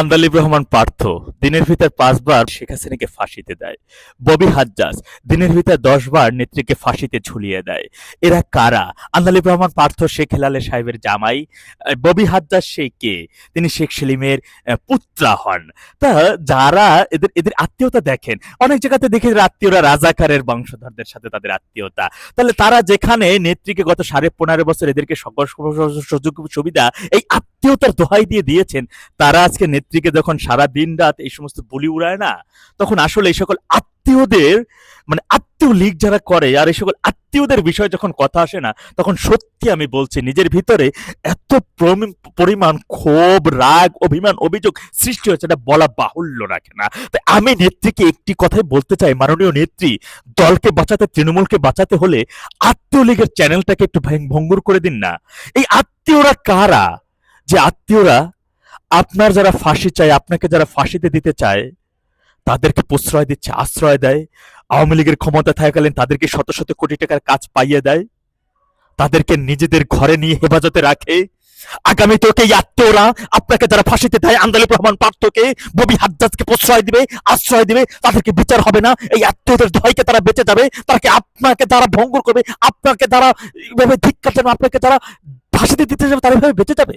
আন্দালিব রহমান পার্থ, দিনের ভিতর পাঁচবার শেখ হাসিনাকে ফাঁসিতে দেয়। ববি হাজ্জাজ, দিনের ভিতর দশবার নেত্রীকে ফাঁসিতে ঝুলিয়ে দেয়। এরা কারা? আন্দালিব রহমান পার্থ, শেখ হেলালে সাহেবের জামাই। ববি হাজ্জাজ শেখ কে? তিনি শেখ সেলিমের পুত্রা হন। তা যারা এদের এদের আত্মীয়তা দেখেন, অনেক জায়গাতে দেখে আত্মীয়রা রাজাকারের বংশধরদের সাথে তাদের আত্মীয়তা। তাহলে তারা যেখানে নেত্রীকে গত সাড়ে পনেরো বছর এদেরকে সকল সুযোগ সুবিধা, এই আত্মীয়তার দোহাই দিয়ে দিয়েছেন। তারা আজকে নেত্রীকে যখন সারা দিন রাত এই সমস্ত বুলি উড়ায় না, তখন আসলে এই সকল আত্মীয়দের মানে আত্মীয় লীগ যারা করে আর এই সকল আত্মীয়দের বিষয়ে যখন কথা আসে না, তখন সত্যি আমি বলছি নিজের ভিতরে এত পরিমাণ ক্ষোভ, রাগ, অভিমান, অভিযোগ সৃষ্টি হয়েছে এটা বলা বাহুল্য রাখে না। তাই আমি নেত্রীকে একটি কথাই বলতে চাই, মাননীয় নেত্রী, দলকে বাঁচাতে, তৃণমূলকে বাঁচাতে হলে আত্মীয় লীগের চ্যানেলটাকে একটু ভঙ্গুর করে দিন না। এই আত্মীয়রা কারা? যে আত্মীয়রা আপনার যারা ফাঁসি চায়, আপনাকে যারা ফাঁসিতে দিতে চায়, তাদেরকে প্রশ্রয় দিচ্ছে, আশ্রয় দেয়। আওয়ামী লীগের ক্ষমতা থাকাকালীন তাদেরকে শত শত কোটি টাকার কাজ পাইয়ে দেয়। তাদেরকে নিজেদের ঘরে নিয়ে হেফাজতে রাখে। আগামী তোকে আত্মীয়রা, আপনাকে যারা ফাঁসিতে দেয় আন্দালিব রহমান পার্থকে, ববি হাজ্জাজকে প্রশ্রয় দিবে, আশ্রয় দিবে, তাদেরকে বিচার হবে না। এই আত্মীয়দের দহাইকে তারা বেঁচে যাবে তাকে আপনাকে তারা ভঙ্গুর করবে, আপনাকে তারা এইভাবে ধিক্কার দেবে, আপনাকে তারা ফাঁসিতে দিতে যাবে, তারা এভাবে বেঁচে যাবে।